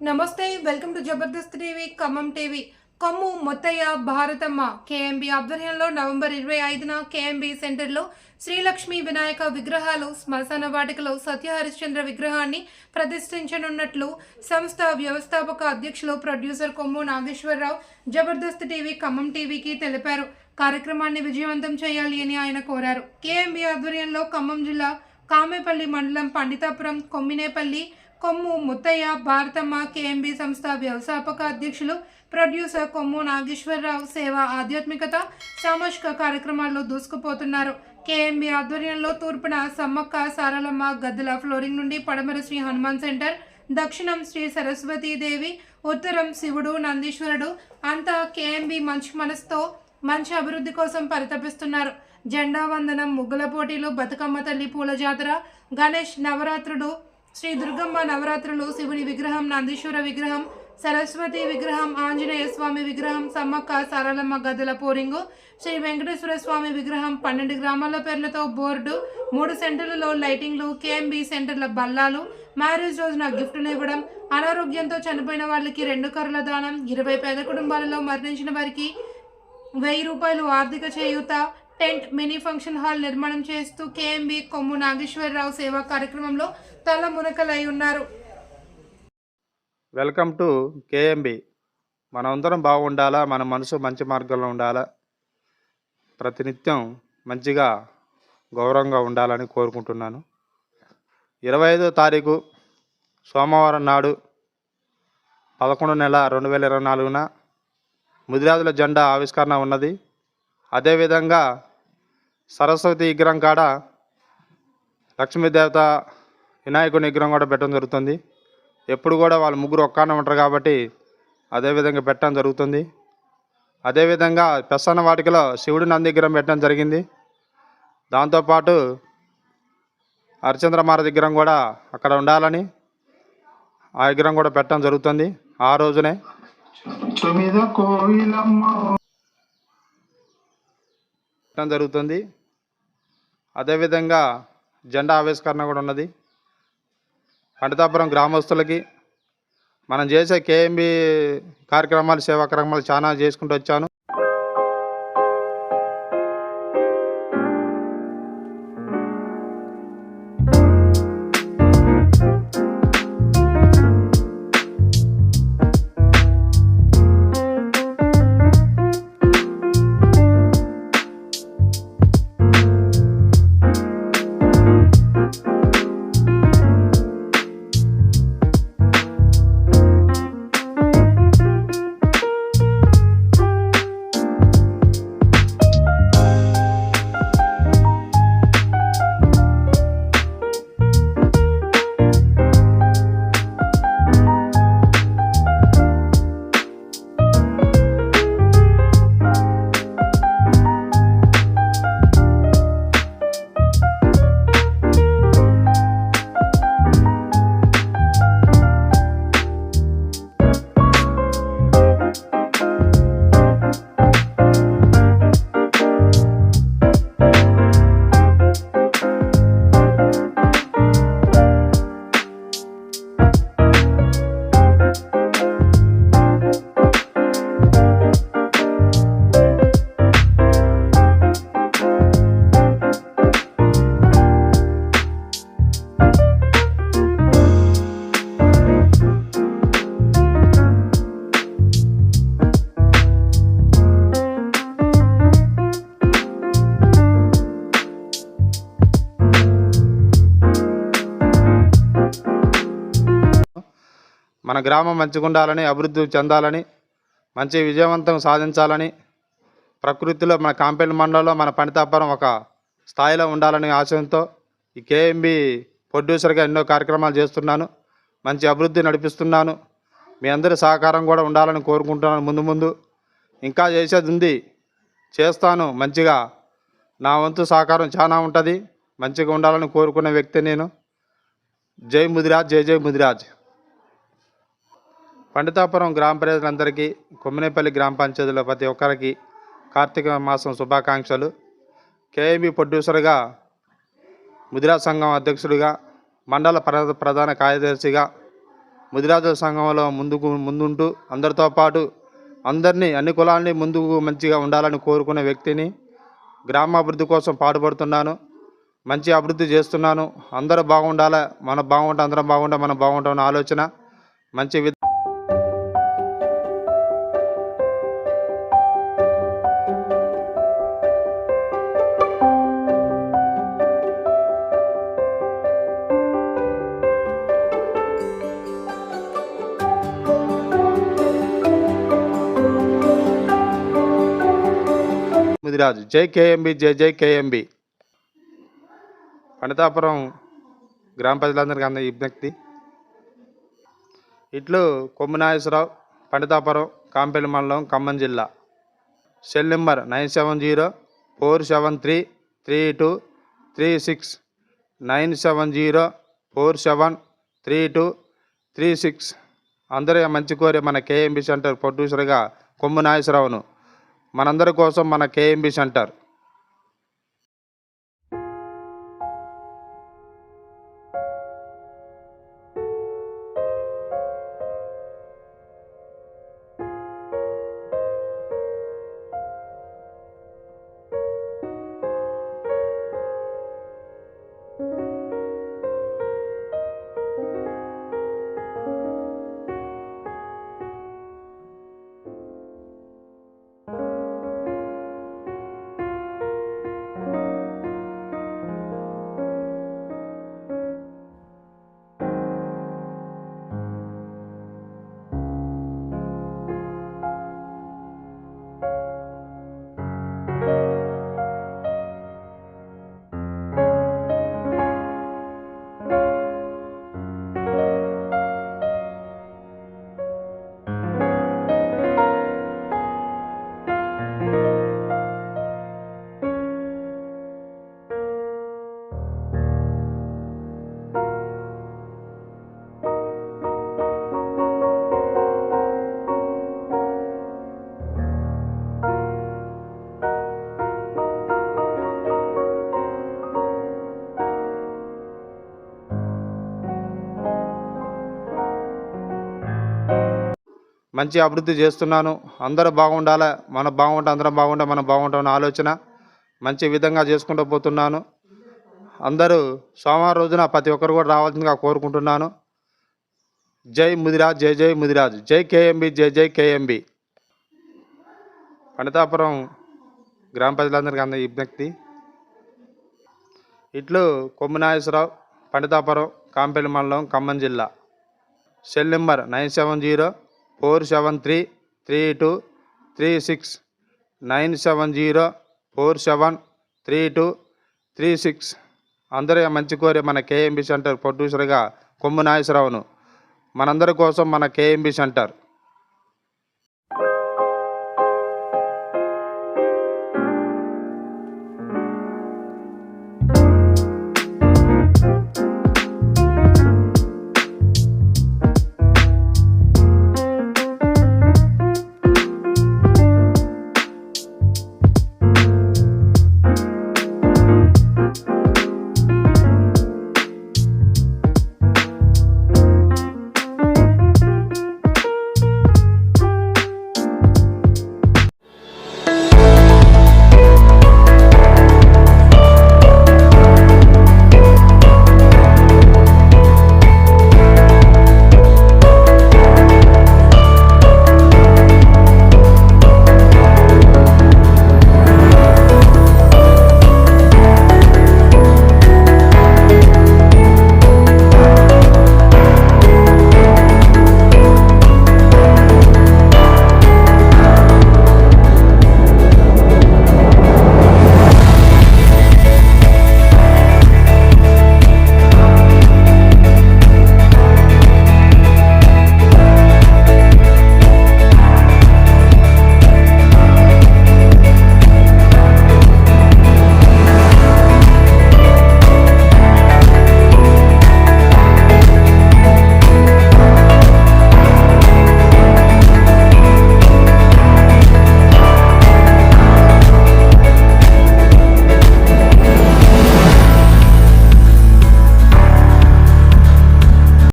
నమస్తే welcome to Jabardasth TV Khammam TV. Kommu Mottaiah Bharatamma KMB ఆధ్వర్యంలో November ఇరవై ఐదున కేఎంబి సెంటర్లో శ్రీలక్ష్మి వినాయక విగ్రహాలు శ్మశాన వాటికలో సత్య హరిశ్చంద్ర విగ్రహాన్ని ప్రతిష్ఠించనున్నట్లు సంస్థ వ్యవస్థాపక అధ్యక్షులు ప్రొడ్యూసర్ కొమ్ము నాగేశ్వరరావు జబర్దస్త్ టీవీ ఖమ్మం టీవీకి తెలిపారు. కార్యక్రమాన్ని విజయవంతం చేయాలి అని ఆయన కోరారు. కేఎంబి ఆధ్వర్యంలో ఖమ్మం జిల్లా కామేపల్లి మండలం పండితాపురం కొమ్మినేపల్లి కొమ్ము ముత్తయ్య భారతమ్మ కేఎంబి సంస్థ వ్యవస్థాపక అధ్యక్షులు ప్రొడ్యూసర్ కొమ్ము నాగేశ్వరరావు సేవ ఆధ్యాత్మికత సామాజిక కార్యక్రమాల్లో దూసుకుపోతున్నారు. కేఎంబి ఆధ్వర్యంలో తూర్పున సమ్మక్క సారలమ్మ గద్దెల ఫ్లోరింగ్ నుండి పడమర శ్రీ హనుమాన్ సెంటర్ దక్షిణం శ్రీ సరస్వతీదేవి ఉత్తరం శివుడు నందీశ్వరుడు అంతా కేఎంబి మంచి మనసుతో మంచి అభివృద్ధి కోసం పరితపిస్తున్నారు. జెండా వందనం ముగ్గుల పోటీలు బతుకమ్మ తల్లి పూల జాతర గణేష్ నవరాత్రుడు శ్రీ దుర్గమ్మ నవరాత్రులు శివుని విగ్రహం నందీశ్వర విగ్రహం సరస్వతి విగ్రహం ఆంజనేయ స్వామి విగ్రహం సమ్మక్క సారలమ్మ గదుల పోరింగు శ్రీ వెంకటేశ్వర స్వామి విగ్రహం పన్నెండు గ్రామాల పేర్లతో బోర్డు మూడు సెంటర్లలో లైటింగ్లు కేఎంబి సెంటర్ల బల్లాలు మ్యారేజ్ రోజున గిఫ్టులు ఇవ్వడం అనారోగ్యంతో చనిపోయిన వాళ్ళకి రెండు కర్రల దానం ఇరవై పేద కుటుంబాలలో మరణించిన వారికి వెయ్యి రూపాయలు ఆర్థిక చేయూత టెంట్ మినీ ఫంక్షన్ హాల్ నిర్మాణం చేస్తూ కేఎంబి కొమ్ము నాగేశ్వరరావు సేవా కార్యక్రమంలో తల మునకలై ఉన్నారు. Welcome to KMB. మనమందరం బాగుండాలా? మన మనసు మంచి మార్గంలో ఉండాలా? ప్రతినిత్యం మంచిగా గౌరవంగా ఉండాలని కోరుకుంటున్నాను. ఇరవై ఐదో తారీఖు సోమవారం నాడు పదకొండు నెల రెండు వేల ఇరవై నాలుగున ముదిరాజుల జెండా ఆవిష్కరణ ఉన్నది. అదేవిధంగా సరస్వతి విగ్రహం కాడ లక్ష్మీదేవత వినాయకుని విగ్రహం కూడా పెట్టడం జరుగుతుంది. ఎప్పుడు కూడా వాళ్ళు ముగ్గురు ఒక్కనే ఉంటారు కాబట్టి అదేవిధంగా పెట్టడం జరుగుతుంది. అదేవిధంగా పెసన్న వాటికలో శివుడి నంది విగ్రహం పెట్టడం జరిగింది. దాంతోపాటు హరిచంద్రమార విగ్రహం కూడా అక్కడ ఉండాలని ఆ విగ్రహం కూడా పెట్టడం జరుగుతుంది. ఆ రోజునే తొమ్మిద పెట్టడం జరుగుతుంది. అదేవిధంగా జెండా ఆవిష్కరణ కూడా ఉన్నది. పండితాపురం గ్రామస్తులకి మనం చేసే కేఎంబి కార్యక్రమాలు సేవా కార్యక్రమాలు చాలా చేసుకుంటూ వచ్చాను. మన గ్రామం మంచిగా ఉండాలని అభివృద్ధి చెందాలని మంచి విజయవంతం సాధించాలని ప్రకృతిలో మన కాంపేల్ మండలంలో మన పనితాపురం ఒక స్థాయిలో ఉండాలనే ఆశయంతో ఈ కేఎంబి ప్రొడ్యూసర్గా ఎన్నో కార్యక్రమాలు చేస్తున్నాను. మంచి అభివృద్ధి నడిపిస్తున్నాను. మీ అందరి సహకారం కూడా ఉండాలని కోరుకుంటున్నాను ముందు ముందు. ఇంకా చేసేది ఉంది. చేస్తాను. మంచిగా నా వంతు సహకారం చాలా ఉంటుంది. మంచిగా ఉండాలని కోరుకునే వ్యక్తి నేను. జై ముదిరాజ్ జై జై ముదిరాజ్. పండితాపురం గ్రామ ప్రజలందరికీ కొమ్మినేపల్లి గ్రామ పంచాయతీలో ప్రతి ఒక్కరికి కార్తీక మాసం శుభాకాంక్షలు. కేఎంబి ప్రొడ్యూసర్గా ముదిరా సంఘం అధ్యక్షుడిగా మండల ప్ర ప్రధాన కార్యదర్శిగా ముదిరాజుల సంఘంలో ముందుకు ముందుంటూ అందరితో పాటు అందరినీ అన్ని కులాలని ముందుకు మంచిగా ఉండాలని కోరుకునే వ్యక్తిని గ్రామాభివృద్ధి కోసం పాటుపడుతున్నాను. మంచి అభివృద్ధి చేస్తున్నాను. అందరూ బాగుండాలి? మనం బాగుంటే అందరం బాగుంటే మనం బాగుంటామన్న ఆలోచన. మంచి రాజు. జై కేఎంబి జై జై కేఎంబి. పండితాపురం గ్రామ ప్రజలందరికీ అందరి విజ్ఞప్తి. ఇట్లు కొమ్మనాగేశ్వరరావు పండితాపురం కాంపేలి మండలం ఖమ్మం జిల్లా. Cell number nine seven zero four seven three three two three six. Nine seven zero four seven three two three six. అందరూ మంచి కోరే మన కేఎంబి సెంటర్ ప్రొడ్యూసర్గా కొమ్ము నాగేశ్వరరావును. మనందరి కోసం మన కేఎంబి సెంటర్ మంచి అభివృద్ధి చేస్తున్నాను. అందరూ బాగుండాలి? మనం బాగుంటే అందరం బాగుంటే మనం బాగుంటామని ఆలోచన మంచి విధంగా చేసుకుంటూ పోతున్నాను. అందరూ సోమవారం రోజున ప్రతి ఒక్కరు కూడా రావాల్సిందిగా కోరుకుంటున్నాను. జై ముదిరాజ్ జై జై ముదిరాజ్. జై కేఎంబి జై జై కేఎంబి. పండితాపురం గ్రామ ప్రజలందరికీ అంద విజ్ఞప్తి. ఇట్లు కొమ్ము పండితాపురం కాంపేలి మండలం ఖమ్మం జిల్లా. Cell number nine seven zero four seven three three two three six nine seven zero four seven three two three six అందరూ మంచి కోరే మన కేఎంబి సెంటర్ ప్రొడ్యూసర్గా కొమ్ము నాగేశ్వరరావును. మనందరి కోసం మన కేఎంబి సెంటర్.